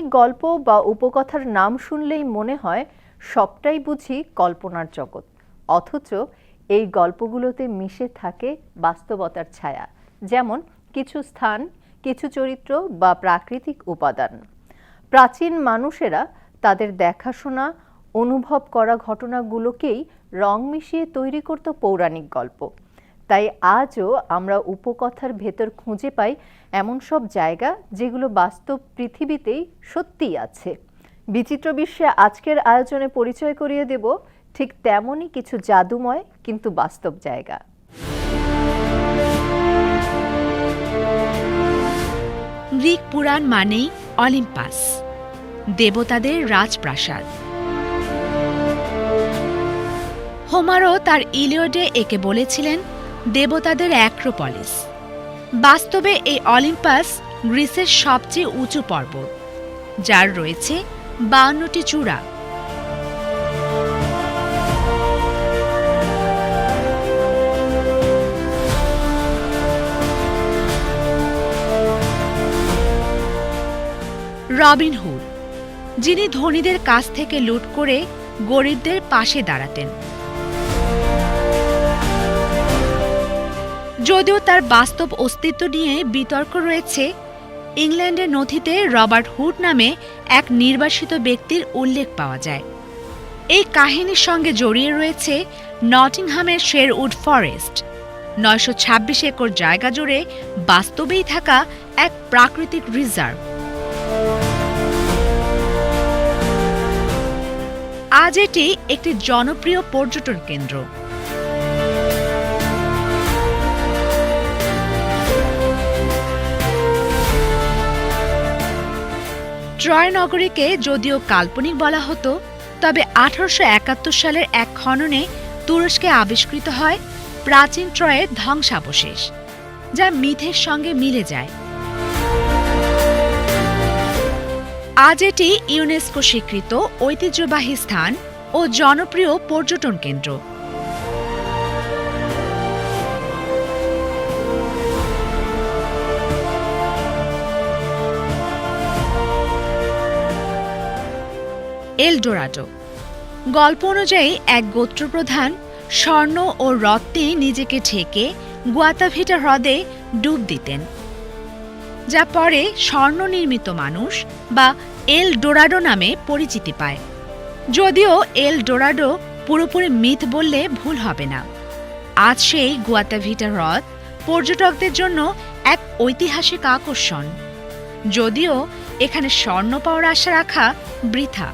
গল্প বা উপকথার নাম শুনলেই মনে হয় সবটাই বুঝি কল্পনার জগৎ। অথচ এই গল্পগুলোতে মিশে থাকে বাস্তবতার ছায়া, যেমন কিছু স্থান, কিছু চরিত্র বা প্রাকৃতিক উপাদান। প্রাচীন মানুষেরা তাদের দেখাশোনা, অনুভব করা ঘটনাগুলোকেই রং মিশিয়ে তৈরি করত পৌরাণিক গল্প। তাই আজও আমরা উপকথার ভেতর খুঁজে পাই এমন সব জায়গা যেগুলো বাস্তব পৃথিবীতেই সত্যিই আছে। বিচিত্র বিশ্বে আজকের আয়োজনে পরিচয় করিয়ে দেব ঠিক তেমনই কিছু জাদুময় কিন্তু বাস্তব জায়গা। গ্রিক পুরাণ মানেই অলিম্পাস, দেবতাদের রাজপ্রাসাদ। হোমারও তার ইলিয়ডে একে বলেছিলেন দেবতাদের অ্যাক্রোপলিস। বাস্তবে এই অলিম্পাস গ্রিসের সবচেয়ে উঁচু পর্বত, যার রয়েছে বাউন্নটি চূড়া। রবিন হুড, যিনি ধনীদের কাছ থেকে লুট করে গরিবদের পাশে দাঁড়াতেন। যদিও তার বাস্তব অস্তিত্ব নিয়ে বিতর্ক রয়েছে, ইংল্যান্ডের নথিতে রবার্ট হুড নামে এক নির্বাসিত ব্যক্তির উল্লেখ পাওয়া যায়। এই কাহিনীর সঙ্গে জড়িয়ে রয়েছে নটিংহামের শেরউড ফরেস্ট। নয়শো ছাব্বিশ একর জায়গা জুড়ে বাস্তবেই থাকা এক প্রাকৃতিক রিজার্ভ। আজ এটি একটি জনপ্রিয় পর্যটন কেন্দ্র। ট্রয় নগরীকে যদিও কাল্পনিক বলা হতো, তবে আঠারোশো একাত্তর সালের এক খননে তুরস্কে আবিষ্কৃত হয় প্রাচীন ট্রয়ের ধ্বংসাবশেষ, যা মিথের সঙ্গে মিলে যায়। আজ এটি ইউনেস্কো স্বীকৃত ঐতিহ্যবাহী স্থান ও জনপ্রিয় পর্যটন কেন্দ্র। এলডোরাডো। গল্প অনুযায়ী, এক গোত্রপ্রধান স্বর্ণ ও রত্নে নিজেকে ঠেকে গুয়াতাভিটা হ্রদে ডুব দিতেন, যা পরে স্বর্ণ নির্মিত মানুষ বা এল ডোরাডো নামে পরিচিতি পায়। যদিও এল ডোরাডো পুরোপুরি মিথ বললে ভুল হবে না। আজ সেই গুয়াতাভিটা হ্রদ পর্যটকদের জন্য এক ঐতিহাসিক আকর্ষণ। যদিও এখানে স্বর্ণ পাওয়ার আশা রাখা বৃথা।